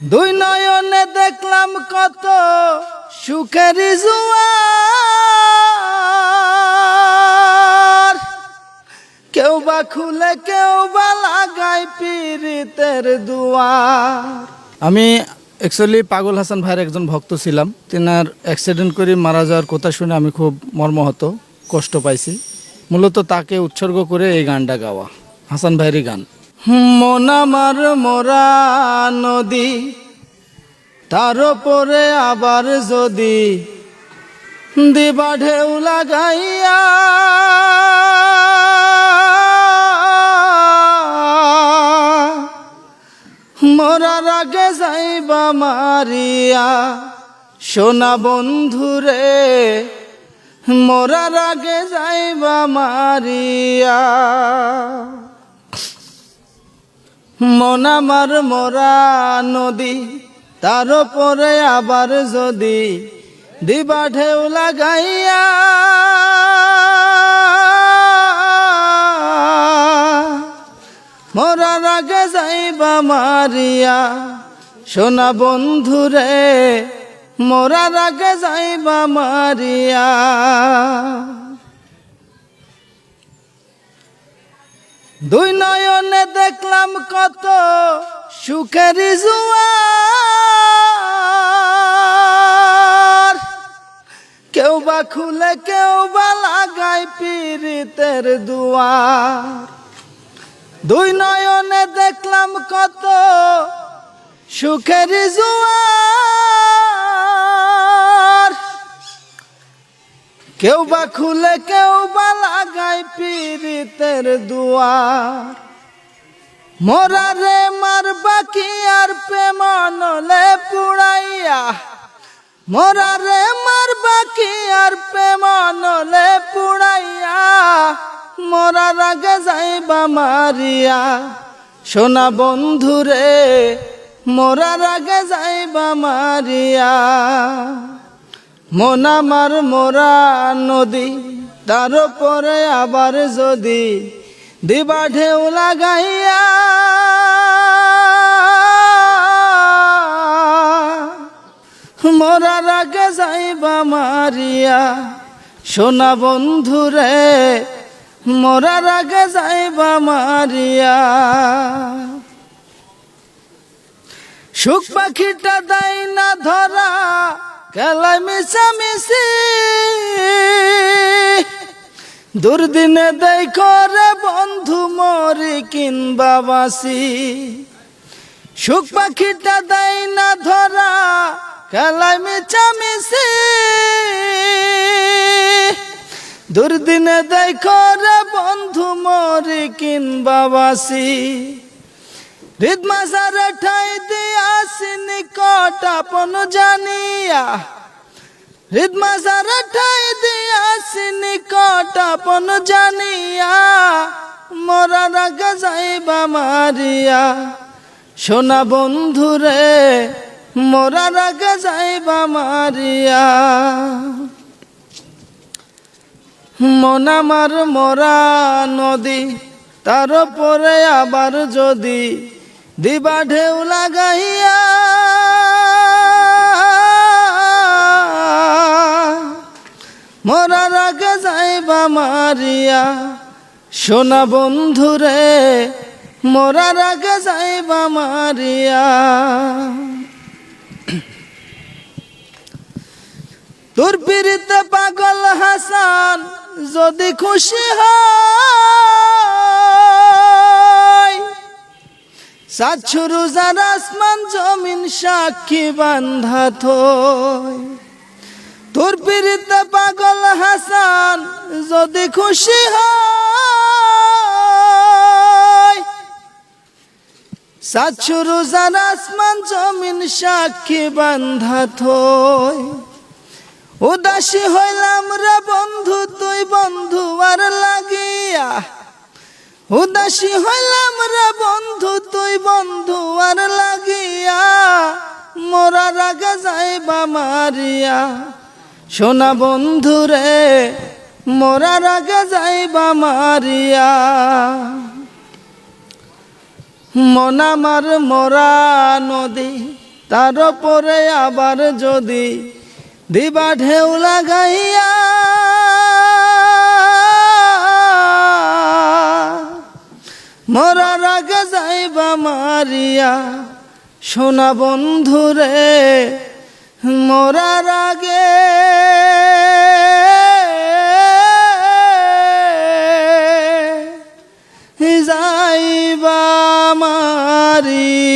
দুই নয়নে দেখলাম কত সুখের জুয়ার। কেউ বা খুলে, কেউ বা লাগাই পীড়িতের দুয়ার। আমি অ্যাকচুয়ালি পাগল হাসান ভাইয়ের একজন ভক্ত ছিলাম। তেনার অ্যাক্সিডেন্ট করে মারা যাওয়ার কথা শুনে আমি খুব মর্মহত, কষ্ট পাইছি। মূলত তাকে উৎসর্গ করে এই গানটা গাওয়া, হাসান ভাইয়েরই গান। মন আমার মোরা নদী, তার উপরে আবার যদি দিবা ঢেউ লাগাইয়া, মরার আগে যাইবা মারিয়া। সোনা বন্ধুরে মরার আগে যাইবা মারিয়া। মন আমার মরা নদী, তার উপরে আবার যদি দিবা ঢেউ লাগাইয়া, মরার আগে যাইবা মারিয়া। সোনা বন্ধুরে মরার আগে যাইবা মারিয়া। দুই নয়নে দেখলাম কত সুখের জুয়ার। কেউ বা খুলে, কেউ বা লাগাই পীড়িতের দুয়ার। দুই নয়নে দেখলাম কত সুখের জুয়ার। কেউ বা খুলে, কেউ বা লাগাই পীড়িতের দুয়ার মোরারে মার বাকি আর প্রেমনলে পুড়াইয়া। মোরারে মার বাকি আর প্রেমনলে পুড়াইয়া। মরার আগে যাইবা মারিয়া। সোনা বন্ধুরে মরার আগে যাইবা মারিয়া। মন আমার মোরা নদী তার পরে আবার যদি দিবা ঢেউ লাগাইয়া, মরার আগে যাইবা মারিয়া। সোনা বন্ধুরে মরার আগে যাইবা মারিয়া। সুখ পাখিটা দেয় না ধরা, খেলায় মিশামিশি। দুর্দিনে দেয় করে বন্ধু মরি কিনবা বাসি। সুখ পাখিটা দেয় না ধরা, খেলায় মিশামিশি দুর্দিনে দেয় করে বন্ধু মরি কিনবা বাসি। হৃদমাসারে ঠাই দিয়াছি নিকট, আপন জানিয়া হৃদমাসারে ঠাই দিয়াছি নিকট আপন জানিয়া মরার আগে যাইবা মারিয়া। সোনা বন্ধুরে মরার আগে যাইবা মারিয়া। মন আমার মরা নদী, তার পরে আবার যদি দিবা ঢেউ লাগাইয়া মরার আগে যাইবা মারিয়া। সোনা বন্ধুরে মরার আগে যাইবা মারিয়া। তোর পিড়িতে পাগল হাসান যদি খুশি হয় রোজার আসমান জমিন সাক্ষী বান্ধা থই। তোর পিড়িতে হাসান যদি খুশি হয়। সাতশো রোজার আসমান জমিন সাক্ষী বান্ধা থই। উদাসী হইলাম রে বন্ধু, তুই বন্ধু আর লাগিয়া। উদাসী হইলাম রে বন্ধু, তুই বন্ধু আর লাগিয়া। মোরা রাগা যাইবা মারিয়া। সোনা বন্ধু রে মোরা রাগা যাইবা মারিয়া। মন আমার মরা নদী, তার পরে আবার যদি দিবা ঢেউ লাগাইয়া। মরার আগে যাইবা মারিয়া, সোনা বন্ধুরে মরার আগে যাইবা মারিয়া